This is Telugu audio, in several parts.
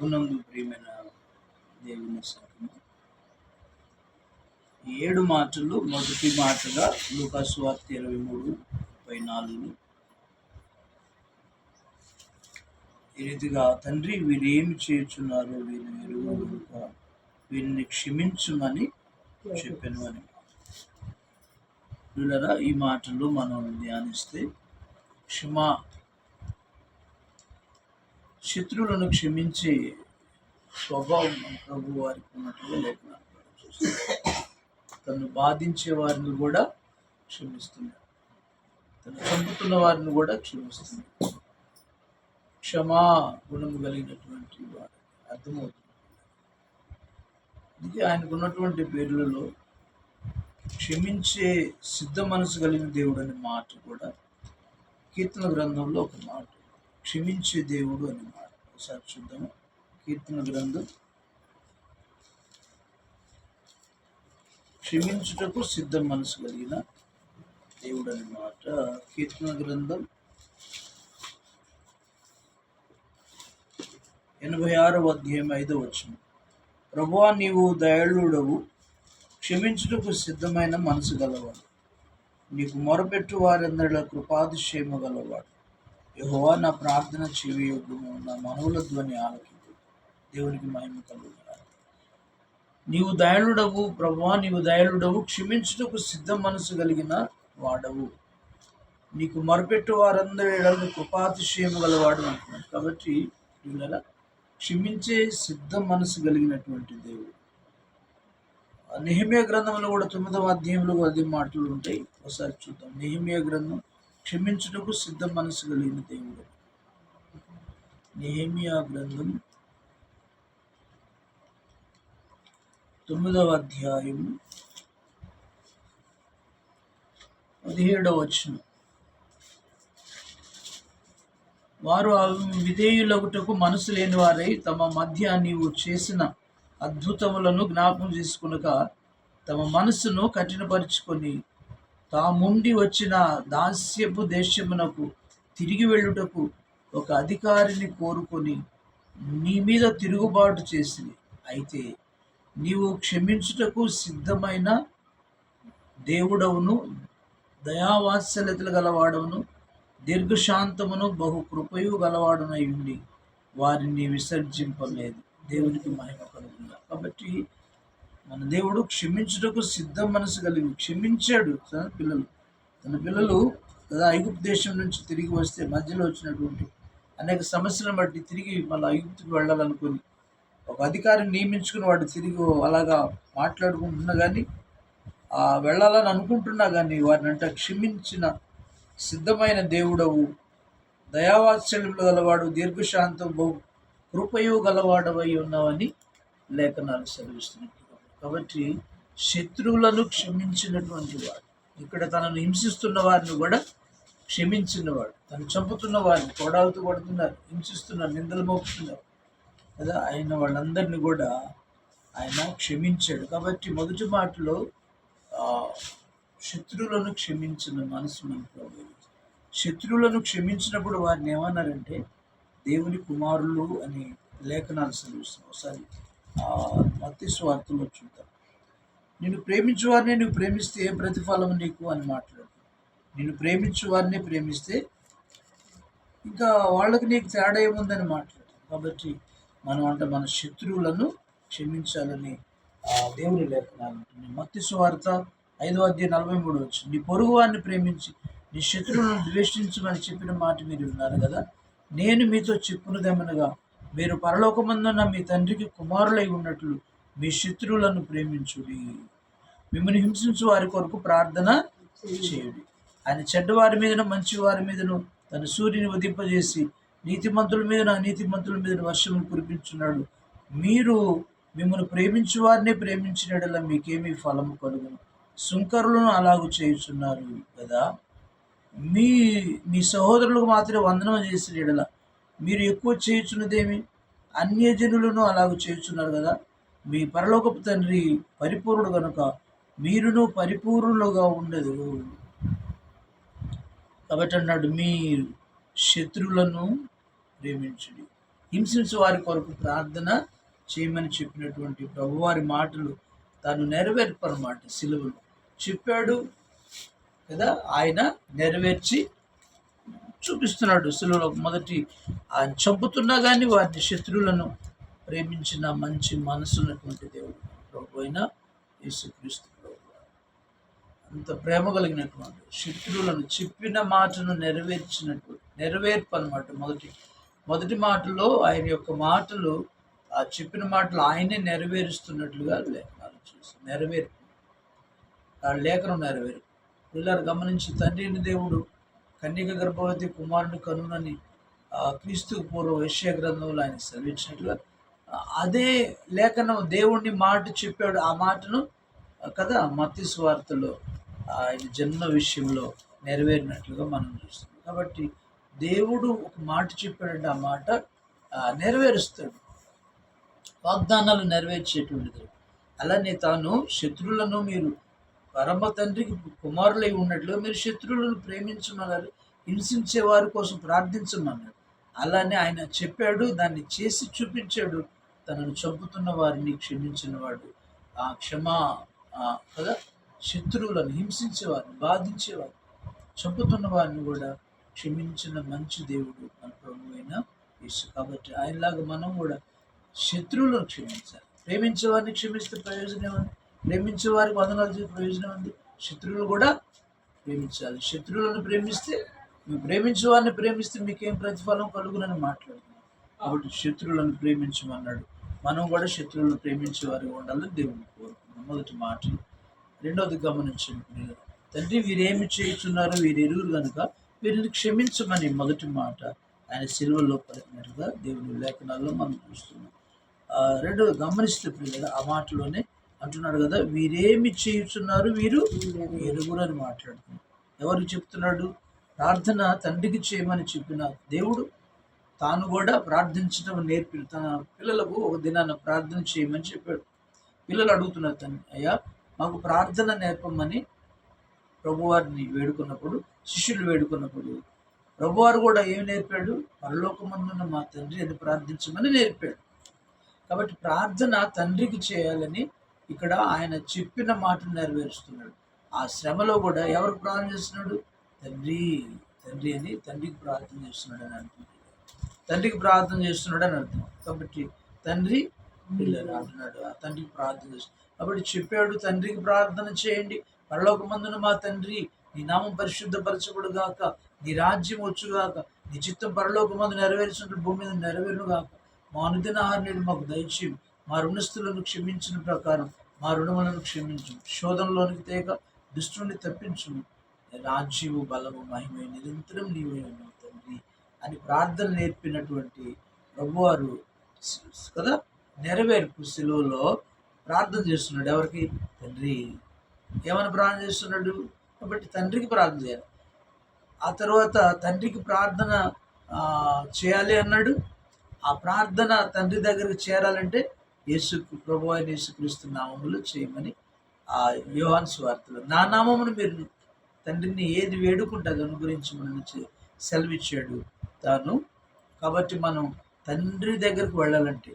ప్రభునందు ప్రియమైన దేవుని ఏడు మాటలు మొదటి మాటగా లూకాసు వార్త ఇరవై మూడు ముప్పై నాలుగు ఈ రీతిగా తండ్రి వీరు ఏమి చేయుచున్నారు వీరు ఎరువు కనుక వీరిని క్షమించుమని చెప్పాను అని. వీళ్ళరా ఈ మాటలు మనం ధ్యానిస్తే క్షమా శత్రువులను క్షమించే స్వభావం ప్రభు వారికి ఉన్నట్టుగా లేఖనాలు తను బాధించే వారిని కూడా క్షమిస్తున్నాడు. తను చంపుతున్న వారిని కూడా క్షమిస్తుంది క్షమా గుణము కలిగినటువంటి వాడు. అర్థమవుతుంది. అందుకే ఆయనకు ఉన్నటువంటి పేర్లలో క్షమించే సిద్ధ మనసు కలిగిన దేవుడు అనే మాట కూడా కీర్తన గ్రంథంలో ఒక మాట క్షమించే దేవుడు అనే మాట ఒకసారి చూద్దాము కీర్తన గ్రంథం. క్షమించుటకు సిద్ధ మనసు కలిగిన దేవుడు అనమాట కీర్తన గ్రంథం. ఎనభై ఆరవ అధ్యాయం ఐదో వచ్చిన ప్రభువా నీవు దయాళుడవు. క్షమించుటకు సిద్ధమైన మనసు గలవాడు. నీకు మొరపెట్టు వారందరిలో కృపాదిక్షేమ గలవాడు. యెహోవా నా ప్రార్థన చెవి నా మనవుల ధ్వని ఆలకింపు. దేవునికి మహిమ కలుగుతారు నీవు దయాళుడవు ప్రభా నీవు దయాళుడవు క్షమించుటకు సిద్ధ మనసు కలిగిన వాడవు. నీకు మొరపెట్టు వారందరి కృపాతిశయము గలవాడు అంటున్నాడు కాబట్టి వీళ్ళ క్షమించే సిద్ధ మనసు కలిగినటువంటి దేవుడు. నిహిమయ గ్రంథంలో కూడా తొమ్మిదవ అధ్యాయంలో అది మాటలు ఉంటాయి. ఒకసారి చూద్దాం. నిహిమయ గ్రంథం క్షమించుటకు సిద్ధ మనసు కలిగిన దేవుడు. నేమియా గ్రంథం తొమ్మిదవ అధ్యాయం పదిహేడవ వచనం. వారు విధేయులగుటకు మనసు లేని వారై తమ మధ్య నీవు చేసిన అద్భుతములను జ్ఞాపకం చేసుకునక తమ మనసును కఠినపరుచుకొని తాముండి వచ్చిన దాస్యపు దేశమునకు తిరిగి వెళ్ళుటకు ఒక అధికారిని కోరుకొని నీ మీద తిరుగుబాటు చేసింది అయితే నీవు క్షమించుటకు సిద్ధమైన దేవుడవును దయావాత్సల్యతలు గలవాడవును దీర్ఘశాంతమును బహు కృపయు గలవాడునై ఉండి వారిని విసర్జింపలేదు. దేవునికి మహిమ కలుగుందా కాబట్టి మన దేవుడు క్షమించుటకు సిద్ధ మనసు కలిగి క్షమించాడు తన పిల్లలు. తన పిల్లలు కదా ఐగుప్తు దేశం నుంచి తిరిగి వస్తే మధ్యలో వచ్చినటువంటి అనేక సమస్యలను బట్టి తిరిగి మళ్ళీ ఐగుప్తుకు వెళ్ళాలనుకుని ఒక అధికారిని నియమించుకుని వాడు తిరిగి అలాగా మాట్లాడుకుంటున్నా కానీ ఆ వెళ్ళాలని అనుకుంటున్నా కానీ వారిని అంటే క్షమించిన సిద్ధమైన దేవుడవు. దయావాత్సల్యములు గలవాడు దీర్ఘశాంతం బహు కృపయు గలవాడవై ఉన్నావని లేఖనాలు సెలవిస్తున్నాయి. కాబట్టి శత్రువులను క్షమించినటువంటి వాడు. ఇక్కడ తనను హింసిస్తున్న వారిని కూడా క్షమించినవాడు. తను చంపుతున్న వారిని కొడాలతో కొడుతున్నారు హింసిస్తున్నారు నిందలు మోపుతున్నారు. కదా? ఆయన వాళ్ళందరినీ కూడా ఆయన క్షమించాడు. కాబట్టి మొదటి మాటలో శత్రువులను క్షమించిన మనసు మనకు శత్రువులను క్షమించినప్పుడు వారిని ఏమన్నారంటే దేవుని కుమారులు అని లేఖనాలు సెలవిస్తాం ఒకసారి మత్తి స్వార్థలో చూద్దాం. నిన్ను ప్రేమించు వారిని నువ్వు ప్రేమిస్తే ఏం ప్రతిఫలం నీకు? అని మాట్లాడు. నిన్ను ప్రేమించు వారిని ప్రేమిస్తే ఇంకా వాళ్ళకి నీకు తేడా ఏముందని మాట్లాడు. కాబట్టి మనం అంటే మన శత్రువులను క్షమించాలని దేవుని లేఖనాలు అంటున్నాయి మత్తి సువార్త ఐదో అధ్యాయ నలభై మూడు వచ్చి నీ పొరుగు వారిని ప్రేమించి నీ శత్రువులను ద్వేషించమని చెప్పిన మాట మీరు విన్నారు కదా? నేను మీతో చెప్పున్నదేమనగా మీరు పరలోకమందున్న మీ తండ్రికి కుమారులై ఉన్నట్లు మీ శత్రువులను ప్రేమించుడి. మిమ్మల్ని హింసించు వారి కొరకు ప్రార్థన చేయుడి. ఆయన చెడ్డవారి మీదను మంచి వారి మీదను తన సూర్యుని ఉదింపజేసి నీతిమంతుల మీదను అనీతిమంతుల మీదను వర్షము కురిపించున్నాడు. మీరు మిమ్మల్ని ప్రేమించు వారిని ప్రేమించినడలా మీకేమీ ఫలము కలుగును. సుంకరులను అలాగూ చేయుచున్నారు కదా. మీ మీ సహోదరులకు మాత్రమే వందనం చేసిన ఎడల మీరు ఎక్కువ చేయుచున్నదేమి? అన్యజనులను అలాగ చేయుచున్నారు కదా. మీ పరలోకపు తండ్రి పరిపూర్ణుడు కనుక మీరును పరిపూర్ణులుగా ఉండదు కాబట్టి అన్నాడు మీ శత్రువులను ప్రేమించుడి. హింసించు వారి కొరకు ప్రార్థన చేయమని చెప్పినటువంటి ప్రభువారి మాటలు తాను నెరవేర్పనమాట సిలువలు చెప్పాడు కదా ఆయన నెరవేర్చి చూపిస్తున్నాడు సిలువలో మొదటి. ఆయన చంపుతున్నా కానీ వారి శత్రువులను ప్రేమించిన మంచి మనసున్నటువంటి దేవుడు ప్రభు అయిన యేసుక్రీస్తు అంత ప్రేమ కలిగినటువంటి శత్రువులను చెప్పిన మాటను నెరవేర్చినట్టు నెరవేర్పు అనమాట మొదటి. మొదటి మాటలో ఆయన యొక్క మాటలు ఆ చెప్పిన మాటలు ఆయనే నెరవేరుస్తున్నట్లుగా లేఖనాలు చూసి నెరవేర్పు. ఆ లేఖనం నెరవేరు. పిల్లలు గమనించి తండ్రిని దేవుడు కన్యక గర్భవతి కుమారుని కనునని క్రీస్తు క్రీస్తుకు పూర్వం గ్రంథంలో ఆయన సెలవిచ్చినట్లుగా అదే లేఖనం దేవుణ్ణి మాట చెప్పాడు. ఆ మాటను కదా మత్తి స్వార్థలో ఆయన జన్మ విషయంలో నెరవేరినట్లుగా మనం చూస్తున్నాం. కాబట్టి దేవుడు ఒక మాట చెప్పాడంటే ఆ మాట నెరవేరుస్తాడు. వాగ్దానాలు నెరవేర్చేటువంటి అలానే తాను శత్రువులను మీరు పరమ తండ్రికి కుమారులై ఉన్నట్లు మీరు శత్రువులను ప్రేమించమన్నారు హింసించే వారి కోసం ప్రార్థించమన్నారు. అలానే ఆయన చెప్పాడు దాన్ని చేసి చూపించాడు. తనను చంపుతున్న వారిని క్షమించిన వాడు. ఆ క్షమా కదా? శత్రువులను హింసించేవారిని బాధించేవారు. చంపుతున్న వారిని కూడా క్షమించిన మంచి దేవుడు మన ప్రభు అయిన యేసు. కాబట్టి ఆయనలాగా మనం కూడా శత్రువులను క్షమించాలి. ప్రేమించే వారిని క్షమిస్తే ప్రయోజనం ప్రేమించే వారికి వందనాలు చేసే ప్రయోజనం ఉంది. శత్రువులు కూడా ప్రేమించాలి. శత్రువులను ప్రేమిస్తే మీరు ప్రేమించే వారిని ప్రేమిస్తే మీకేం ప్రతిఫలం కలుగునని మాట్లాడుతున్నాం కాబట్టి శత్రువులను ప్రేమించమన్నాడు. మనం కూడా శత్రువులను ప్రేమించే వారికి ఉండాలని దేవుని కోరుకున్నాం మొదటి మాట రెండవది గమనించండి. ప్రియులారా. తండ్రి వీరేమి చేస్తున్నారు వీరు ఎరుగురు కనుక వీరిని క్షమించమని మొదటి మాట ఆయన సిలువలో పలికినట్టుగా దేవుని లేఖనాల్లో మనం చూస్తున్నాం. రెండవది గమనిస్తే ప్రియులారా ఆ మాటలోనే అంటున్నాడు కదా వీరేమి చేయుచున్నారు వీరు? ఎరుగురు అని మాట్లాడుతున్నారు ఎవరు చెప్తున్నాడు? ప్రార్థన తండ్రికి చేయమని చెప్పిన దేవుడు తాను కూడా ప్రార్థించడం నేర్పి తన పిల్లలకు ఒక దినాన ప్రార్థన చేయమని చెప్పాడు. పిల్లలు అడుగుతున్నారు తను అయ్యా మాకు ప్రార్థన నేర్పమని ప్రభువారిని వేడుకున్నప్పుడు శిష్యులు వేడుకున్నప్పుడు ప్రభువారు కూడా ఏం నేర్పాడు? పరలోకమందున్న మా తండ్రి అని ప్రార్థించమని నేర్పాడు. కాబట్టి ప్రార్థన తండ్రికి చేయాలని ఇక్కడ ఆయన చెప్పిన మాటను నెరవేరుస్తున్నాడు. ఆ శ్రమలో కూడా ఎవరు ప్రార్థన చేస్తున్నాడు? తండ్రి తండ్రి అని తండ్రికి ప్రార్థన చేస్తున్నాడు అని అంటున్నాడు తండ్రికి ప్రార్థన చేస్తున్నాడు అని అర్థం. కాబట్టి తండ్రి పిల్లలు అంటున్నాడు. ఆ తండ్రికి ప్రార్థన చేస్తున్నాడు. కాబట్టి చెప్పాడు తండ్రికి ప్రార్థన చేయండి. పరలోకమందున మా తండ్రి నీ నామం పరిశుద్ధపరచబడు గాక. నీ రాజ్యం వచ్చుగాక నీ చిత్తం పరలోకమందు నెరవేర్చినట్టు భూమి మీద నెరవేరును గాక. మా అనుదిన ఆహారం మాకు దయచేయం. మా రుణస్థులను క్షమించిన ప్రకారం మా రుణములను క్షమించు శోధనలోనికి తేక దుష్టుని తప్పించు రాజ్యము బలము మహిమ నిరంతరం నీవే ఉన్నావు తండ్రి అని ప్రార్థన నేర్పినటువంటి ప్రభువారు కదా నెరవేర్పు సెలవులో ప్రార్థన చేస్తున్నాడు. ఎవరికి? తండ్రి. ఏమని ప్రార్థన చేస్తున్నాడు? కాబట్టి తండ్రికి ప్రార్థన చేయాలి. ఆ తర్వాత తండ్రికి ప్రార్థన చేయాలి అన్నాడు. ఆ ప్రార్థన తండ్రి దగ్గరికి చేరాలంటే యేసు ప్రభు అయిన యేసుక్రీస్తు నామములు చేయమని ఆ యోహాన్ స్వార్థలు నా నామమును మీరు తండ్రిని ఏది వేడుకుంటే అది అనుగురించి మనల్ని సెలవిచ్చాడు తాను. కాబట్టి మనం తండ్రి దగ్గరకు వెళ్ళాలంటే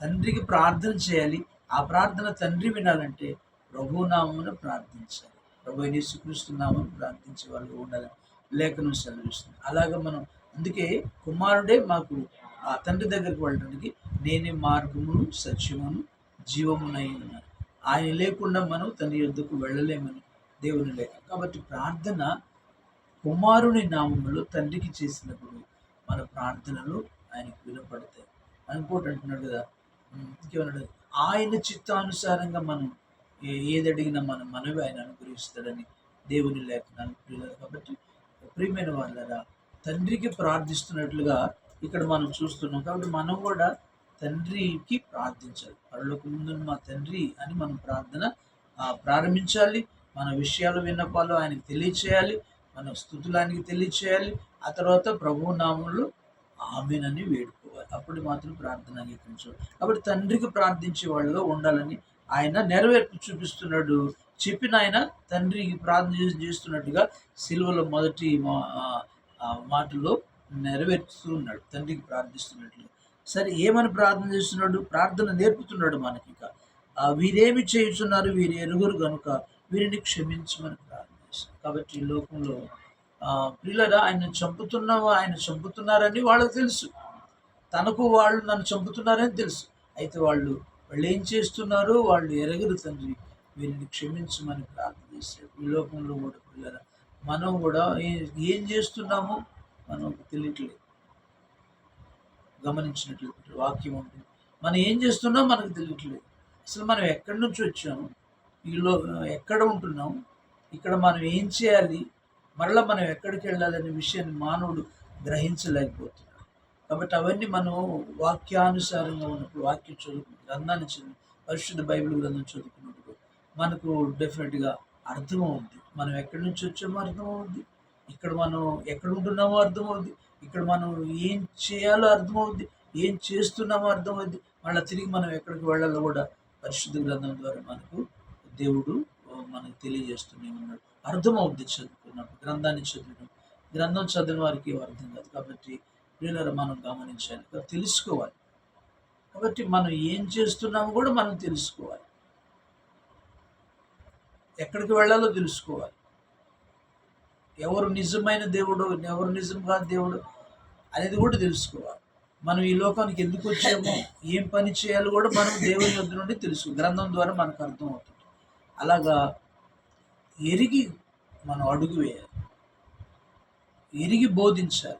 తండ్రికి ప్రార్థన చేయాలి. ఆ ప్రార్థన తండ్రి వినాలంటే ప్రభు నామమును ప్రార్థించాలి. ప్రభు అయిన యేసుక్రీస్తు నామను ప్రార్థించే వాళ్ళు ఉండాలి. లేఖనం సెలవిస్తుంది. అలాగే మనం అందుకే కుమారుడే మాకు ఆ తండ్రి దగ్గరికి వెళ్ళడానికి నేనే మార్గమును సత్యమును జీవమునై ఉన్నాను ఆయన లేకుండా మనం తండ్రి యొద్దకు వెళ్ళలేమని దేవుని లేక కాబట్టి ప్రార్థన కుమారుని నామంలో తండ్రికి చేసినప్పుడు మన ప్రార్థనలు ఆయనకు వినపడతాయి. ఇంకోటి అంటున్నాడు కదా. ఇంకేమన్నాడు? ఆయన చిత్తానుసారంగా మనం ఏ- ఏది అడిగినా మన మనవి ఆయన అనుగ్రహిస్తాడని దేవుని లేఖనాలు ప్రియులు కాబట్టి ప్రియమైన వాళ్ళరా తండ్రికి ప్రార్థిస్తున్నట్లుగా ఇక్కడ మనం చూస్తున్నాం. కాబట్టి మనం కూడా తండ్రికి ప్రార్థించాలి. పరలోక ముందు మా తండ్రి అని మనం ప్రార్థన ప్రారంభించాలి. మన విషయాలు విన్నపాలు ఆయనకు తెలియచేయాలి. మన స్థుతులు ఆయనకి తెలియచేయాలి. ఆ తర్వాత ప్రభు నామంలో ఆమెనని వేడుకోవాలి. అప్పుడు మాత్రం ప్రార్థన అంగీకరించాలి. కాబట్టి తండ్రికి ప్రార్థించే వాళ్ళుగా ఉండాలని ఆయన నెరవేర్పు చూపిస్తున్నాడు. చెప్పిన ఆయన తండ్రికి ప్రార్థన చేస్తున్నట్టుగా సిలువలో మొదటి మా- మాటలో నెరవేరుస్తూ ఉన్నాడు తండ్రికి ప్రార్థిస్తున్నట్లు. సరే ఏమని ప్రార్థన చేస్తున్నాడు? ప్రార్థన నేర్పుతున్నాడు మనకి ఇక. వీరేమి చేయుచున్నారు? వీరు ఎరుగురు కనుక వీరిని క్షమించమని ప్రార్థన చేస్తారు కాబట్టి ఈ లోకంలో ఆ, ఆయన చంపుతున్నావా? ఆయన చంపుతున్నారని వాళ్ళకి తెలుసు. తనకు వాళ్ళు నన్ను చంపుతున్నారని తెలుసు. అయితే వాళ్ళు వాళ్ళు ఏం చేస్తున్నారు? వాళ్ళు ఎరగరు తండ్రి వీరిని క్షమించమని ప్రార్థన చేశారు ఈ లోకంలో కూడా పిల్లల మనం కూడా ఏం చేస్తున్నామో? మనకు తెలియట్లేదు. గమనించినట్లయితే వాక్యం ఉంటుంది. మనం ఏం చేస్తున్నాం మనకు తెలియట్లేదు. అసలు మనం ఎక్కడి నుంచి వచ్చాము? ఈలో ఎక్కడ ఉంటున్నాం? ఇక్కడ మనం ఏం చేయాలి? మరలా మనం ఎక్కడికి వెళ్ళాలనే విషయాన్ని మానవుడు గ్రహించలేకపోతున్నాడు. కాబట్టి అవన్నీ మనం వాక్యానుసారంగా ఉన్నప్పుడు వాక్యం చదువుకు గ్రంథాన్ని చదువు పరిశుద్ధ బైబిల్ గ్రంథం చదువుకున్నప్పుడు మనకు డెఫినెట్గా అర్థమవుద్ది. మనం ఎక్కడి నుంచి వచ్చామో అర్థమవుద్ది. ఇక్కడ మనం ఎక్కడ ఉంటున్నామో అర్థమవుద్ది. ఇక్కడ మనం ఏం చేయాలో అర్థమవుద్ది ఏం చేస్తున్నామో అర్థమవుద్ది. మళ్ళీ తిరిగి మనం ఎక్కడికి వెళ్ళాలో కూడా పరిశుద్ధ గ్రంథం ద్వారా మనకు దేవుడు మనకు తెలియజేస్తూనే ఉన్నాడు. అర్థమవుద్ది చదువుకున్నప్పుడు గ్రంథాన్ని చదివిన గ్రంథం చదివిన వారికి అర్థం కాదు. కాబట్టి ప్రియులారా మనం గమనించాలి. తెలుసుకోవాలి. కాబట్టి మనం ఏం చేస్తున్నామో కూడా మనం తెలుసుకోవాలి. ఎక్కడికి వెళ్ళాలో తెలుసుకోవాలి. ఎవరు నిజమైన దేవుడు ఎవరు నిజం కాదు దేవుడు అనేది కూడా తెలుసుకోవాలి. మనం ఈ లోకానికి ఎందుకు వచ్చామో ఏం పని చేయాలో కూడా మనం దేవుని వద్ద నుండి తెలుసు గ్రంథం ద్వారా మనకు అర్థం అవుతుంది అలాగా ఎరిగి మనం అడుగు వేయాలి. ఎరిగి బోధించాలి.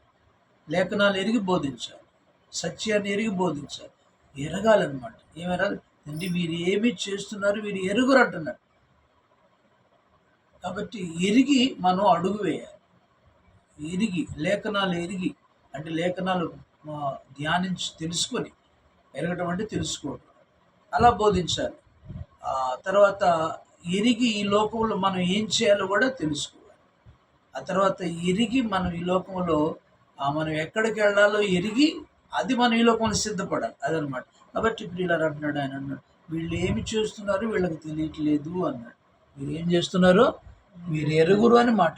లేఖనాలు ఎరిగి బోధించాలి. సత్యాన్ని ఎరిగి బోధించాలి. ఎరగాలన్నమాట. ఏం అంటే వీరు ఏమి చేస్తున్నారు? వీరు ఎరుగురు అంటున్నారు. కాబట్టి ఎరిగి మనం అడుగు వేయాలి. ఎరిగి లేఖనాలు ఎరిగి అంటే లేఖనాలు ధ్యానించి తెలుసుకొని ఎరగటం అంటే తెలుసుకోవటం. అలా బోధించాలి. తర్వాత ఎరిగి ఈ లోకంలో మనం ఏం చేయాలో కూడా తెలుసుకోవాలి. ఆ తర్వాత ఎరిగి మనం ఈ లోకంలో మనం ఎక్కడికి వెళ్ళాలో ఎరిగి అది మనం ఈ లోకంలో సిద్ధపడాలి. అదనమాట. కాబట్టి ఇప్పుడు ఇలా అంటున్నాడు ఆయన అన్నాడు వీళ్ళు ఏమి చేస్తున్నారు? వీళ్ళకి తెలియట్లేదు అన్నాడు. మీరు ఏం చేస్తున్నారు మీరు ఎరుగురు అని మాట్లాడు